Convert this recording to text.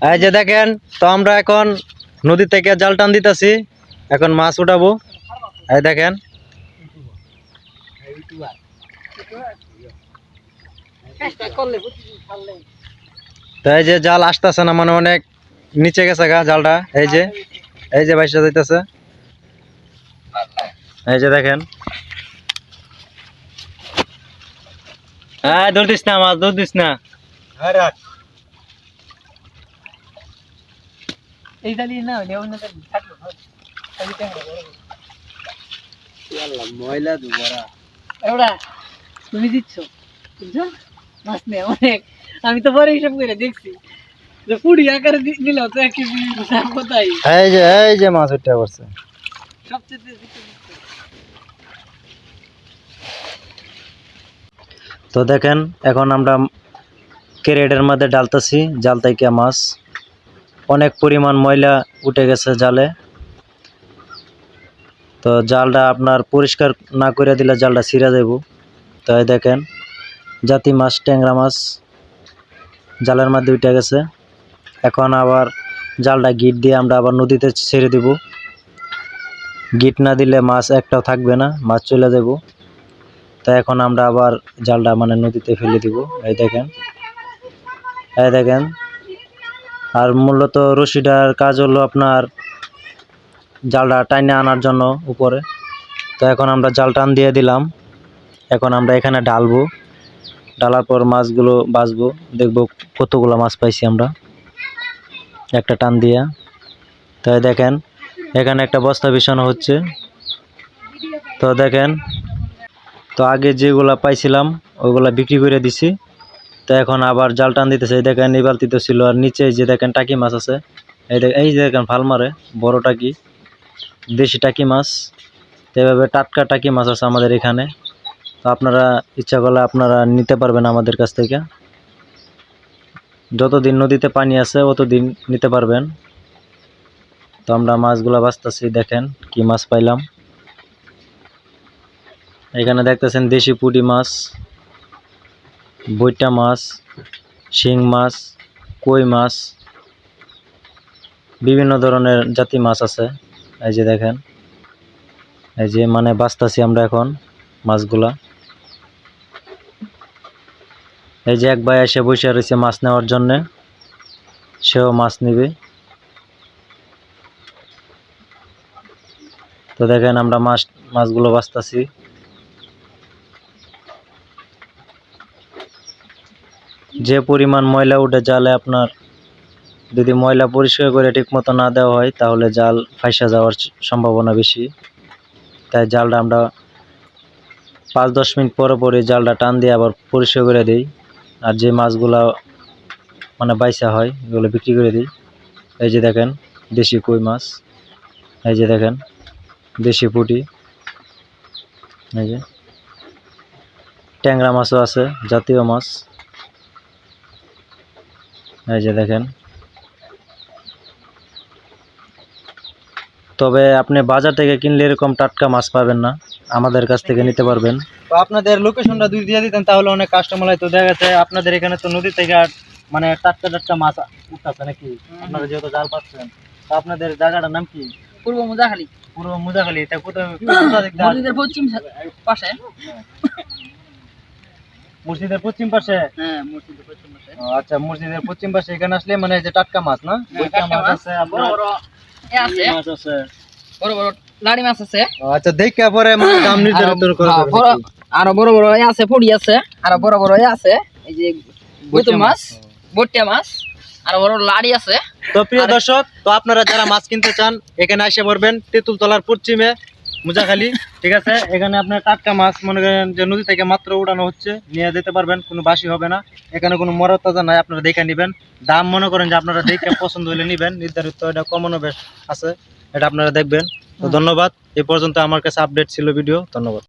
এই যে দেখেন, তো আমরা এখন নদী থেকে জাল টান দিতেছি। এখন মাছ উঠাবো। এই দেখেন। তো এই যে জাল আসতেছে না মানে অনেক নিচে গেছে গা জালটা। এই যে এই যে বাইশটা যাইতেছে। এই যে দেখেন। হ্যাঁ দৌড় দিস না মাছ দৌড় দিস না এই দালি না হলে অন্য দালি থাকল ময়লা দুবারা তুমি দিচ্ছ? বুঝছ? মাছ নেই অনেক। আমি তো পরে হিসাব করে দেখছি। যে পুরি আকারে দিল তো এক কেজি কোথায়? এই যে এই যে মাছ উঠে পড়ছে। সবচেয়ে তো তো দেখেন এখন আমরা ক্যারেটের মধ্যে ডালতেছি জাল থেকে মাছ। অনেক পরিমাণ ময়লা উঠে গেছে জালে। তো জালটা আপনার পরিষ্কার না করে দিলে জালটা ছিঁড়ে যাব তো এই দেখেন, জাতি মাছ, ট্যাংরা মাছ জালের মধ্যে উঠে গেছে। এখন আবার জালটা গিট দিয়ে আমরা আবার নদীতে ছেড়ে দিব। গিট না দিলে মাছ একটাও থাকবে না, মাছ চলে যাব তো এখন আমরা আবার জালটা মানে নদীতে ফেলে দিব। এই দেখেন এই দেখেন আর মূলত রশিটার কাজ হলো আপনার জালটা টাইনে আনার জন্য উপরে। তো এখন আমরা জাল টান দিয়ে দিলাম। এখন আমরা এখানে ঢালবো। ঢালার পর মাছগুলো বাঁচবো। দেখব কতগুলো মাছ পাইছি আমরা। একটা টান দিয়া। তো দেখেন, এখানে একটা বস্তা বিছানো হচ্ছে। তো দেখেন, তো আগে যেগুলা পাইছিলাম ওইগুলা বিক্রি করে দিছি। তো এখন আবার জাল টান দিতেছে, এই দেখেন এই বালতিতে ছিল, আর নিচে যে দেখেন টাকি মাছ আছে, এই দেখ এই যে দেখেন ফাল মারে, বড় টাকি, দেশি টাকি মাছ, তো এভাবে টাটকা টাকি মাছ আছে আমাদের এখানে, তো আপনারা ইচ্ছা করলে আপনারা নিতে পারবেন আমাদের কাছ থেকে। যতদিন নদীতে পানি আছে, অতদিন নিতে পারবেন। তো আমরা মাছগুলা বাঁচতেছি, দেখেন কি মাছ পাইলাম। এখানে দেখতেছেন দেশি পুঁটি মাছ বৈটা মাছ, শিং মাছ, কই মাছ, বিভিন্ন ধরনের জাতি মাছ আছে। এই যে দেখেন, এই যে মানে বাঁচতাছি আমরা এখন মাছগুলা। এই যে এক ভাই এসে বসে রয়েছে মাছ নেওয়ার জন্যে, সেও মাছ নিবে। তো দেখেন আমরা মাছ, মাছগুলো বাঁচতাছি। যে পরিমাণ ময়লা উঠে জালে আপনার যদি ময়লা পরিষ্কার করে ঠিক মতো না দেওয়া হয়, তাহলে জাল ফাইসা যাওয়ার সম্ভাবনা বেশি। তাই জালটা আমরা পাঁচ দশ মিনিট পরে পরে জালটা টান দিয়ে আবার পরিষ্কার করে দিই। আর যে মাছগুলা মানে বাইসা হয়, এগুলো বিক্রি করে দিই। এই যে দেখেন, দেশি কই মাছ। এই যে দেখেন, দেশি পুঁটি। এই যে। ট্যাংরা মাছও আছে, জাতীয় মাছ। এই যে দেখেন। তবে আপনি বাজার থেকে কিনলে এরকম টাটকা মাছ পাবেন না। আমাদের কাছ থেকে নিতে পারবেন। তো আপনাদের লোকেশনটা দুই দিয়ে দিতেন তাহলে অনেক কাস্টমার হয়তো দেখা যাচ্ছে আপনাদের এখানে তো নদী থেকে আর মানে টাটকা টাটকা মাছ উঠতেছে নাকি? আপনারা যেহেতু জাল পাচ্ছেন তো আপনাদের জায়গাটার নাম কি? পূর্ব মুজাহালি। পূর্ব মুজাখালী এটা কোথায়? পশ্চিম পাশে। মসজিদের পশ্চিম পাশে? হ্যাঁ মসজিদের পশ্চিম পাশে। আচ্ছা মসজিদের পশ্চিম পাশে এখানে আসলে মানে যে টাটকা মাছ না? বৈকা টাটকা মাছ আছে বড় আছে। মাছ আছে। বড় বড় লাড়ি মাছ আছে। আচ্ছা দেখে পরে মানে দাম নির্ধারিত আরো- করে হ্যাঁ, বড়- বড় আছে পড়ি আছে। আরও বড় বড় এ আছে এই যে মাছ বটিয়া মাছ আর বড় লাড়ি আছে। তো প্রিয় দর্শক তো আপনারা যারা মাছ কিনতে চান এখানে এসে পড়বেন তেঁতুল তলার পশ্চিমে। মুজাখালী, ঠিক আছে? এখানে আপনার টাটকা মাছ, মনে করেন যে নদী থেকে মাত্র উড়ানো হচ্ছে, নিয়ে যেতে পারবেন, কোনো বাসি হবে না। এখানে কোনো মরা তাজা নাই, আপনারা দেখে নেবেন। দাম মনে করেন যে আপনারা দেখে পছন্দ হলে নেবেন, নির্ধারিত এটা কমানো বেশ আছে, এটা আপনারা দেখবেন। তো ধন্যবাদ, এ পর্যন্ত আমার কাছে আপডেট ছিল ভিডিও ধন্যবাদ।